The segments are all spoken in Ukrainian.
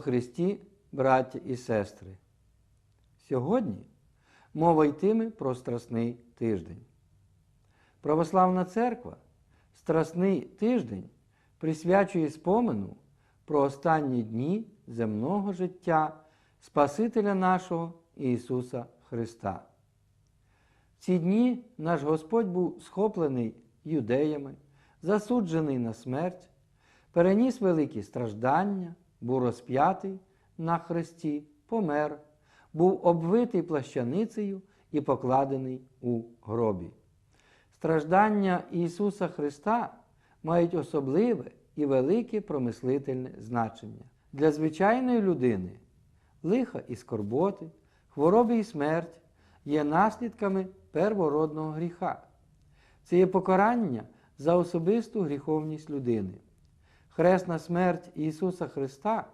Христі, браття і сестри, сьогодні мова йтиме про Страсний тиждень. Православна церква Страсний тиждень присвячує спомену про останні дні земного життя Спасителя нашого Ісуса Христа. В ці дні наш Господь був схоплений юдеями, засуджений на смерть, переніс великі страждання, був розп'ятий на хресті, помер, був обвитий плащаницею і покладений у гробі. Страждання Ісуса Христа мають особливе і велике промислительне значення. Для звичайної людини лиха і скорботи, хвороби і смерть є наслідками первородного гріха. Це є покарання за особисту гріховність людини. Хресна смерть Ісуса Христа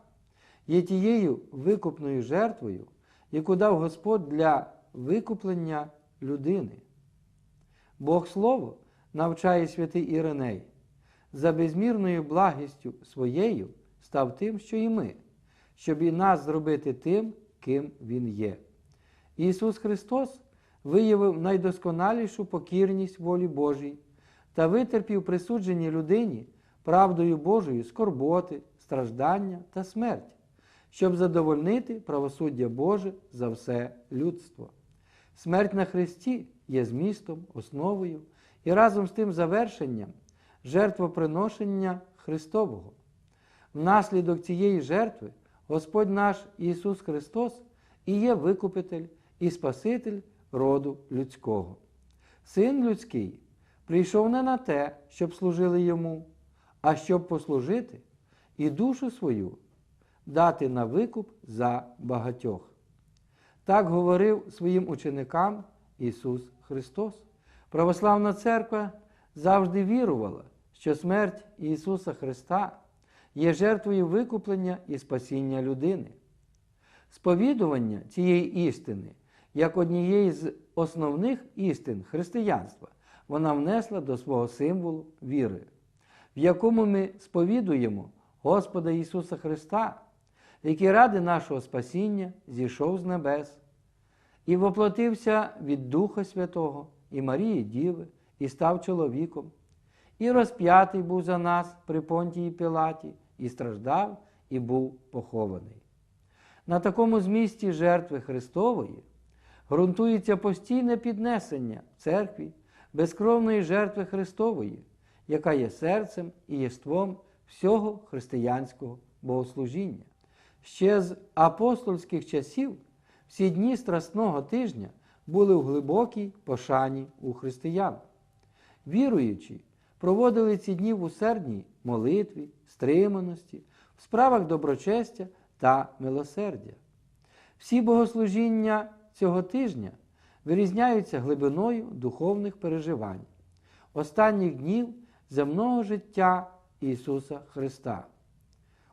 є тією викупною жертвою, яку дав Господь для викуплення людини. Бог Слово навчає святий Іриней, за безмірною благістю своєю став тим, що і ми, щоб і нас зробити тим, ким Він є. Ісус Христос виявив найдосконалішу покірність волі Божій та витерпів присудженій людині правдою Божою скорботи, страждання та смерть, щоб задовольнити правосуддя Боже за все людство. Смерть на Христі є змістом, основою і разом з тим завершенням жертвоприношення Христового. Внаслідок цієї жертви Господь наш Ісус Христос і є Викупитель і Спаситель роду людського. Син людський прийшов не на те, щоб служили йому, а щоб послужити і душу свою дати на викуп за багатьох. Так говорив своїм ученикам Ісус Христос. Православна церква завжди вірувала, що смерть Ісуса Христа є жертвою викуплення і спасіння людини. Сповідування цієї істини, як однієї з основних істин християнства, вона внесла до свого символу віри, в якому ми сповідуємо Господа Ісуса Христа, який ради нашого спасіння зійшов з небес і воплотився від Духа Святого і Марії Діви, і став чоловіком, і розп'ятий був за нас при понтії Пілаті, і страждав, і був похований. На такому змісті жертви Христової ґрунтується постійне піднесення в церкві безкровної жертви Христової, яка є серцем і єством всього християнського богослужіння. Ще з апостольських часів всі дні Страсного тижня були в глибокій пошані у християн. Віруючі проводили ці дні в усердній молитві, стриманості, в справах доброчестя та милосердя. Всі богослужіння цього тижня вирізняються глибиною духовних переживань, останніх днів земного життя Ісуса Христа.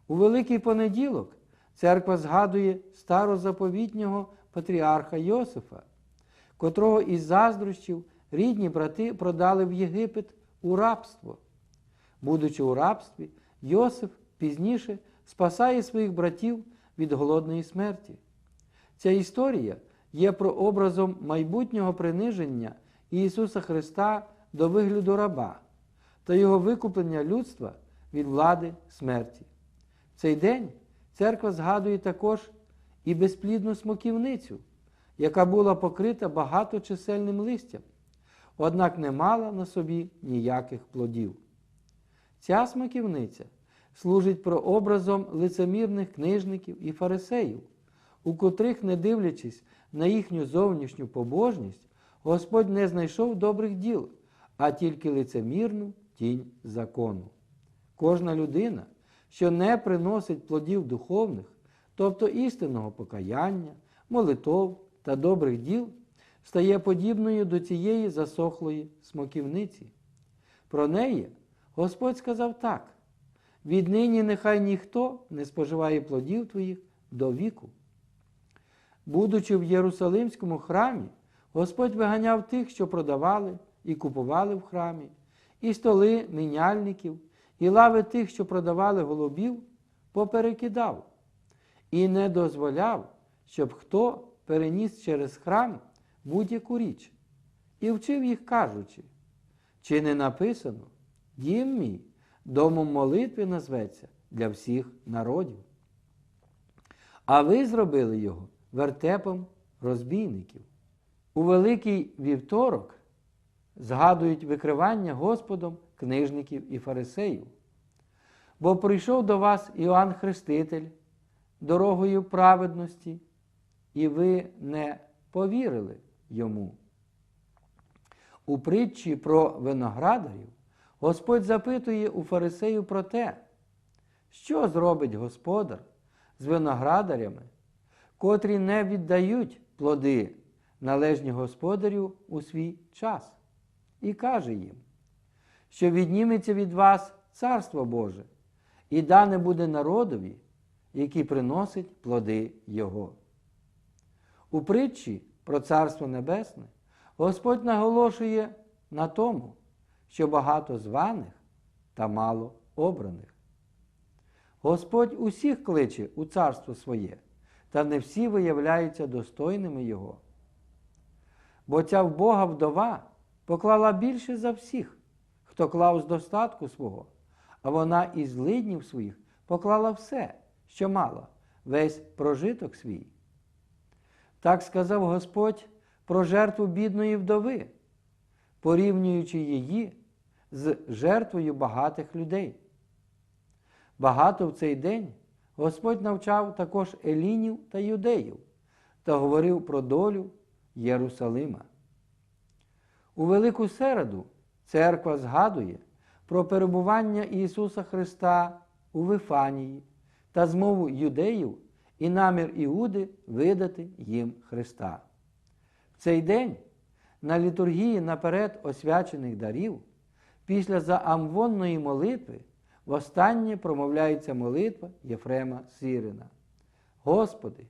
У Великий понеділок церква згадує старозаповітнього патріарха Йосифа, котрого із заздрощів рідні брати продали в Єгипет у рабство. Будучи у рабстві, Йосиф пізніше спасає своїх братів від голодної смерті. Ця історія є прообразом майбутнього приниження Ісуса Христа до вигляду раба та Його викуплення людства від влади смерті. В цей день церква згадує також і безплідну смоківницю, яка була покрита багаточисельним листям, однак не мала на собі ніяких плодів. Ця смоківниця служить прообразом лицемірних книжників і фарисеїв, у котрих, не дивлячись на їхню зовнішню побожність, Господь не знайшов добрих діл, а тільки лицемірну тінь закону. Кожна людина, що не приносить плодів духовних, тобто істинного покаяння, молитов та добрих діл, стає подібною до цієї засохлої смоківниці. Про неї Господь сказав так: віднині нехай ніхто не споживає плодів твоїх до віку. Будучи в Єрусалимському храмі, Господь виганяв тих, що продавали і купували в храмі, і столи міняльників, і лави тих, що продавали голубів, поперекидав і не дозволяв, щоб хто переніс через храм будь-яку річ, і вчив їх, кажучи, чи не написано, дім мій домом молитви назветься для всіх народів. А ви зробили його вертепом розбійників. У Великий вівторок згадують викривання Господом книжників і фарисеїв. Бо прийшов до вас Іоанн Хреститель дорогою праведності, і ви не повірили йому. У притчі про виноградарів Господь запитує у фарисеїв про те, що зробить господар з виноградарями, котрі не віддають плоди належні господарю у свій час, і каже їм, що відніметься від вас Царство Боже, і дане буде народові, який приносить плоди Його. У притчі про Царство Небесне Господь наголошує на тому, що багато званих та мало обраних. Господь усіх кличе у царство своє, та не всі виявляються достойними Його. Бо ця в Бога вдова поклала більше за всіх, хто клав з достатку свого, а вона із злиднів своїх поклала все, що мала, весь прожиток свій. Так сказав Господь про жертву бідної вдови, порівнюючи її з жертвою багатих людей. Багато в цей день Господь навчав також елінів та юдеїв та говорив про долю Єрусалима. У Велику середу церква згадує про перебування Ісуса Христа у Вифанії та змову юдеїв і намір Іуди видати їм Христа. В цей день на літургії наперед освячених дарів, після заамвонної молитви, востаннє промовляється молитва Єфрема Сирина. Господи,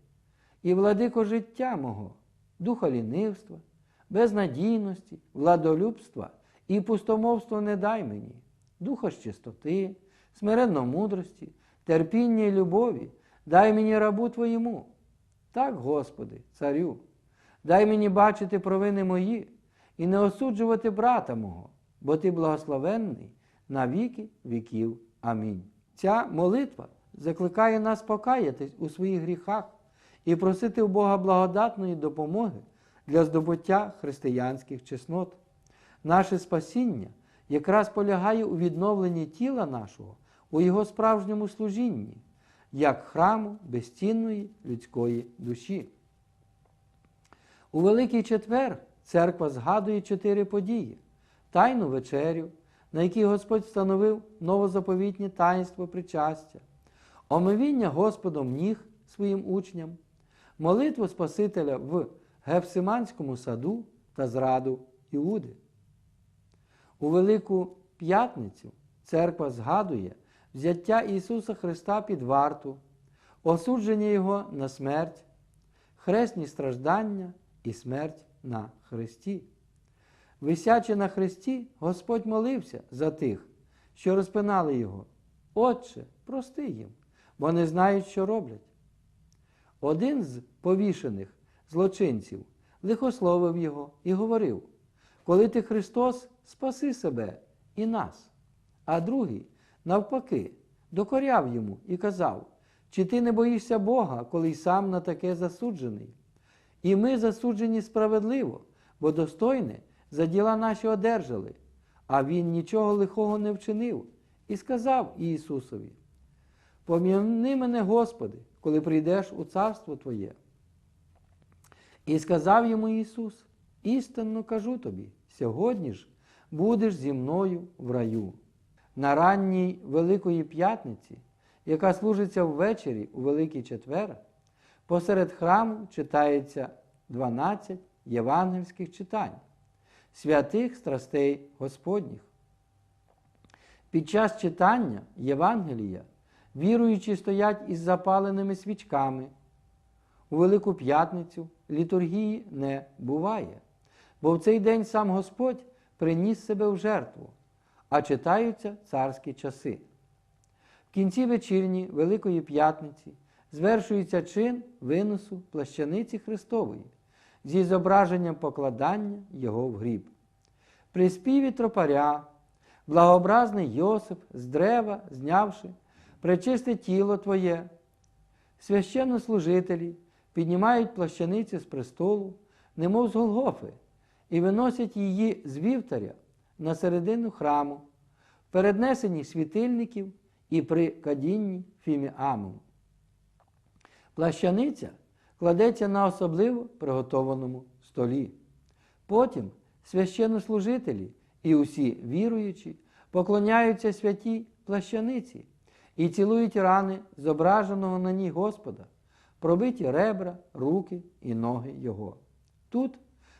і владико життя мого, духа лінивства, безнадійності, владолюбства і пустомовства не дай мені, духа з чистоти, смиренно мудрості, терпіння і любові, дай мені рабу Твоєму. Так, Господи, царю, дай мені бачити провини мої і не осуджувати брата мого, бо Ти благословенний на віки віків. Амінь. Ця молитва закликає нас покаятись у своїх гріхах і просити у Бога благодатної допомоги для здобуття християнських чеснот. Наше спасіння якраз полягає у відновленні тіла нашого, у його справжньому служінні, як храму безцінної людської душі. У Великий Четвер церква згадує чотири події: Тайну вечерю, на якій Господь встановив новозаповітнє таїнство причастя, омивіння Господом ніг своїм учням, молитву Спасителя в Гефсиманському саду та зраду Іуди. У Велику П'ятницю церква згадує взяття Ісуса Христа під варту, осудження Його на смерть, хресні страждання і смерть на Христі. Висячи на Христі, Господь молився за тих, що розпинали Його. Отче, прости їм, бо не знають, що роблять. Один з повішених злочинців лихословив його і говорив: Коли ти Христос, спаси себе і нас. А другий, навпаки, докоряв йому і казав: Чи ти не боїшся Бога, коли й сам на таке засуджений? І ми засуджені справедливо, бо достойне за діла наші одержали, а Він нічого лихого не вчинив, і сказав Ісусові: Пом'яни мене, Господи, коли прийдеш у царство Твоє. І сказав йому Ісус: істинно кажу тобі, сьогодні ж будеш зі мною в раю. На ранній Великої П'ятниці, яка служиться ввечері у Великий Четвер, посеред храму читається 12 євангельських читань, святих страстей Господніх. Під час читання Євангелія віруючі стоять із запаленими свічками. У Велику П'ятницю літургії не буває, бо в цей день сам Господь приніс себе в жертву, а читаються царські часи. В кінці вечірні Великої П'ятниці звершується чин виносу плащаниці Христової зі зображенням покладання його в гріб. При співі тропаря, благообразний Йосип з дерева, знявши, пречисте тіло Твоє, священнослужителі піднімають плащаницю з престолу, немов з Голгофи, і виносять її з вівтаря на середину храму, в переднесенні світильників і при кадінні фіміаму. Плащаниця кладеться на особливо приготованому столі. Потім священнослужителі і усі віруючі поклоняються святій плащаниці і цілують рани зображеного на ній Господа, пробиті ребра, руки і ноги Його. Тут,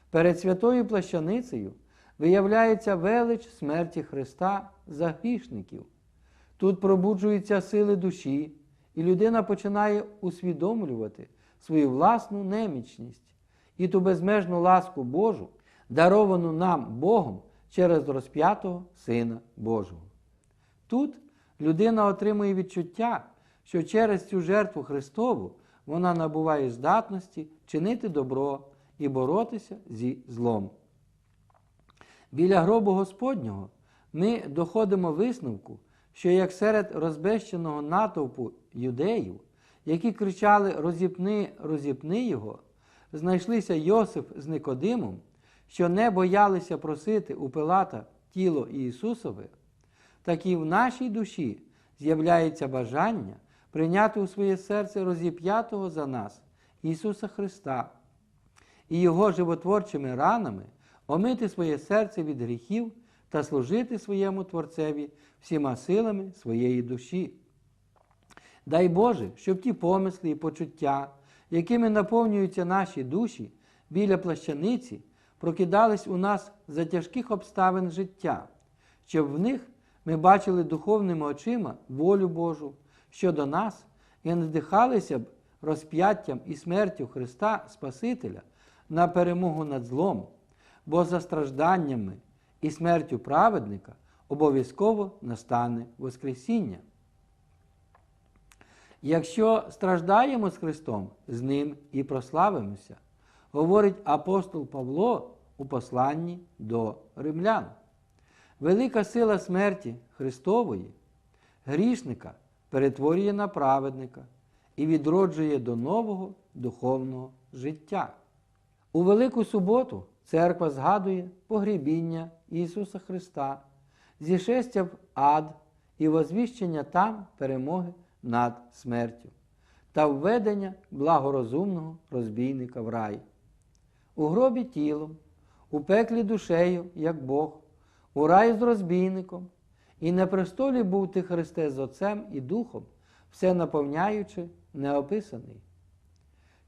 перед святою плащаницею, виявляється велич смерті Христа за грішників. Тут пробуджуються сили душі, і людина починає усвідомлювати свою власну немічність і ту безмежну ласку Божу, даровану нам Богом через розп'ятого Сина Божого. Тут людина отримує відчуття, що через цю жертву Христову вона набуває здатності чинити добро і боротися зі злом. Біля гробу Господнього ми доходимо висновку, що як серед розбещеного натовпу юдеїв, які кричали Розіпни, розіпни його, знайшлися Йосип з Никодимом, що не боялися просити у Пилата тіло Ісусове, так і в нашій душі з'являється бажання прийняти у своє серце розіп'ятого за нас Ісуса Христа і Його животворчими ранами омити своє серце від гріхів та служити своєму Творцеві всіма силами своєї душі. Дай Боже, щоб ті помисли і почуття, якими наповнюються наші душі біля плащаниці, прокидались у нас за тяжких обставин життя, щоб в них ми бачили духовними очима волю Божу щодо нас і надихалися б розп'яттям і смертю Христа Спасителя на перемогу над злом, бо за стражданнями і смертю праведника обов'язково настане Воскресіння. Якщо страждаємо з Христом, з Ним і прославимося, говорить апостол Павло у посланні до римлян. Велика сила смерті Христової, грішника перетворює на праведника і відроджує до нового духовного життя. У Велику суботу церква згадує погрібіння Ісуса Христа, зішестя в ад і возвіщення там перемоги над смертю та введення благорозумного розбійника в рай. У гробі тілом, у пеклі душею, як Бог, у раї з розбійником, і на престолі був ти Христе з Отцем і Духом, все наповняючи, неописаний.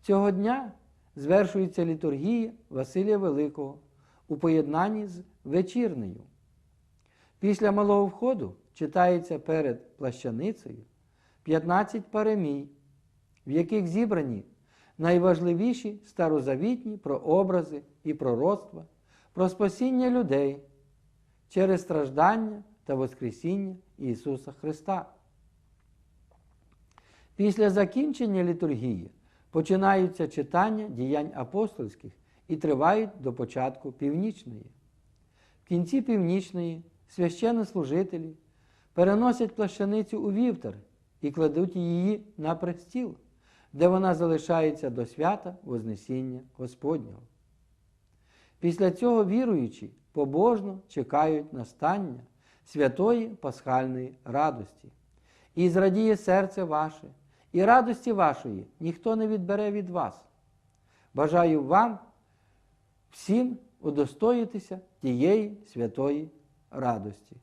Цього дня звершується літургія Василія Великого у поєднанні з вечірнею. Після малого входу читається перед плащаницею 15 паремій, в яких зібрані найважливіші старозавітні прообрази і пророцтва про спасіння людей через страждання та Воскресіння Ісуса Христа. Після закінчення літургії починаються читання діянь апостольських і тривають до початку північної. В кінці північної священнослужителі переносять плащаницю у вівтар і кладуть її на престіл, де вона залишається до свята Вознесіння Господнього. Після цього віруючі побожно чекають настання святої пасхальної радості. І зрадіє серце ваше, і радості вашої ніхто не відбере від вас. Бажаю вам всім удостоїтися тієї святої радості.